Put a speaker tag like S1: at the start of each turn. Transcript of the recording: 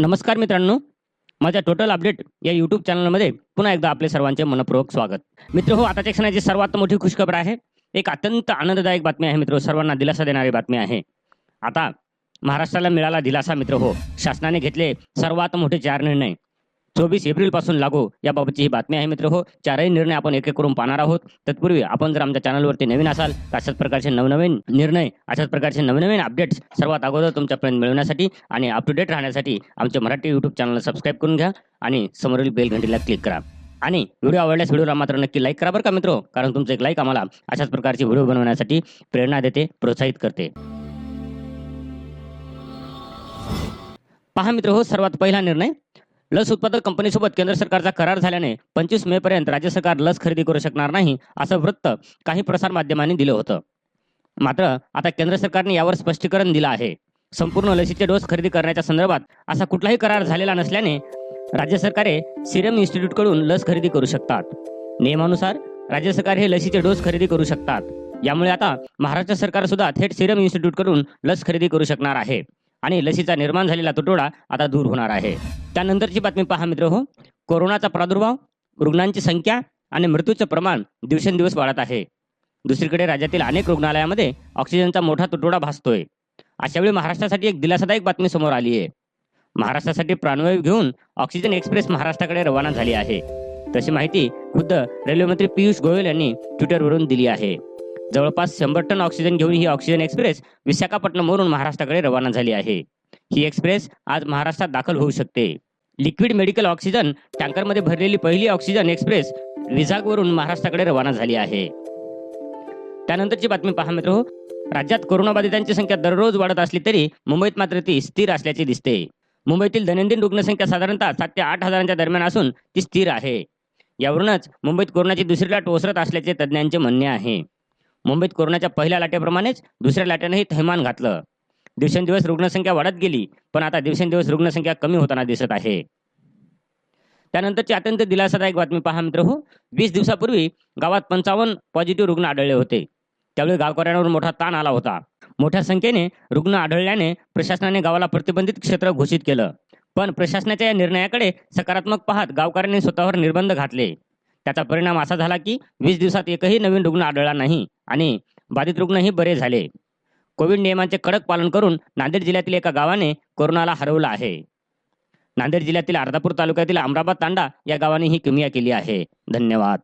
S1: नमस्कार मित्रांनो. माझ्या टोटल अपडेट या यूट्यूब चॅनलमध्ये पुन्हा एकदा आपले सर्वांचे मनपूर्वक स्वागत. मित्र हो आताच्या क्षणाची सर्वात मोठी खुशखबर आहे. एक अत्यंत आनंददायक बातमी आहे मित्र. सर्वांना दिलासा देणारी बातमी आहे. आता महाराष्ट्राला मिळाला दिलासा मित्र हो. शासनाने घेतले सर्वात मोठे चार निर्णय. चोवीस एप्रिलपासून लागू. याबाबतची ही बातमी आहे मित्र हो चारही निर्णय आपण एक एक करून पाहणार आहोत. तत्पूर्वी आपण जर आमच्या चॅनलवरती नवीन असाल तर अशाच प्रकारचे नवनवीन निर्णय अशाच प्रकारचे नवनवीन अपडेट्स सर्वात अगोदर तुमच्यापर्यंत मिळवण्यासाठी आणि अप टू डेट राहण्यासाठी आमचे मराठी युट्यूब चॅनलला सबस्क्राईब करून घ्या आणि समोरील बेल घंटीला क्लिक करा. आणि व्हिडिओ आवडल्यास व्हिडिओला मात्र नक्की लाईक करा बरं का मित्रो कारण तुमचं एक लाईक आम्हाला अशाच प्रकारचे व्हिडिओ बनवण्यासाठी प्रेरणा देते प्रोत्साहित करते. पहा मित्र हो सर्वात पहिला निर्णय लस उत्पादक कंपनीसोबत केंद्र सरकारचा करार झाल्याने पंचवीस मे पर्यंत राज्य सरकार लस खरेदी करू शकणार नाही असं वृत्त काही प्रसार माध्यमांनी दिलं होतं. मात्र आता केंद्र सरकारने यावर स्पष्टीकरण दिलं आहे. संपूर्ण लसीचे डोस खरेदी करण्याच्या संदर्भात असा कुठलाही करार झालेला नसल्याने राज्य सरकारे सिरम इन्स्टिट्यूटकडून लस खरेदी करू शकतात. नियमानुसार राज्य सरकार हे लसीचे डोस खरेदी करू शकतात. यामुळे आता महाराष्ट्र सरकार सुद्धा थेट सिरम इन्स्टिट्यूटकडून लस खरेदी करू शकणार आहे. आणि लसीचा निर्माण झालेला तुटवडा आता दूर होणार आहे. त्यानंतरची बातमी पहा मित्र हो. कोरोनाचा प्रादुर्भाव रुग्णांची संख्या आणि मृत्यूचं प्रमाण दिवसेंदिवस वाढत आहे. दुसरीकडे राज्यातील अनेक रुग्णालयामध्ये ऑक्सिजनचा मोठा तुटवडा भासतोय. अशावेळी महाराष्ट्रासाठी एक दिलासादायक बातमी समोर आली आहे. महाराष्ट्रासाठी प्राणवायू घेऊन ऑक्सिजन एक्सप्रेस महाराष्ट्राकडे रवाना झाली आहे. तशी माहिती खुद्द रेल्वेमंत्री पियुष गोयल यांनी ट्विटरवरून दिली आहे. जवळपास शंभर टन ऑक्सिजन घेऊन ही ऑक्सिजन एक्सप्रेस विशाखापट्टणमवरून महाराष्ट्राकडे रवाना झाली आहे. ही एक्सप्रेस आज महाराष्ट्रात दाखल होऊ शकते. लिक्विड मेडिकल ऑक्सिजन टँकरमध्ये भरलेली पहिली ऑक्सिजन एक्सप्रेस विजागवरून महाराष्ट्राकडे रवाना झाली आहे. त्यानंतरची बातमी पहा मित्र. हो राज्यात कोरोनाबाधितांची संख्या दररोज वाढत असली तरी मुंबईत मात्र ती स्थिर असल्याचे दिसते. मुंबईतील दैनंदिन रुग्णसंख्या साधारणतः सात ते आठ हजारांच्या दरम्यान असून ती स्थिर आहे. यावरूनच मुंबईत कोरोनाची दुसरी लाट ओसरत असल्याचे तज्ज्ञांचे म्हणणे आहे. मुंबईत कोरोनाच्या पहिल्या लाटेप्रमाणेच दुसऱ्या लाटेनंही थैमान घातलं. दिवसेंदिवस रुग्णसंख्या वाढत गेली पण आता दिवसेंदिवस रुग्णसंख्या कमी होताना दिसत आहे. त्यानंतरची अत्यंत दिलासादायक बातमी पहा मित्र हो. वीस दिवसापूर्वी गावात पंचावन्न पॉझिटिव्ह रुग्ण आढळले होते. त्यावेळी गावकऱ्यांवर मोठा ताण आला होता. मोठ्या संख्येने रुग्ण आढळल्याने प्रशासनाने गावाला प्रतिबंधित क्षेत्र घोषित केलं. पण प्रशासनाच्या या निर्णयाकडे सकारात्मक पाहत गावकऱ्यांनी स्वतःवर निर्बंध घातले. त्याचा परिणाम असा झाला की वीस दिवसात एकही नवीन रुग्ण आढळला नाही आणि बाधित रुग्णही बरे झाले. कोविड नियमांचे कडक पालन करून नांदेड जिल्ह्यातील एका गावाने कोरोनाला हरवलं आहे. नांदेड जिल्ह्यातील अर्धापूर तालुक्यातील अमराबाद तांडा या गावाने ही किमया केली आहे. धन्यवाद.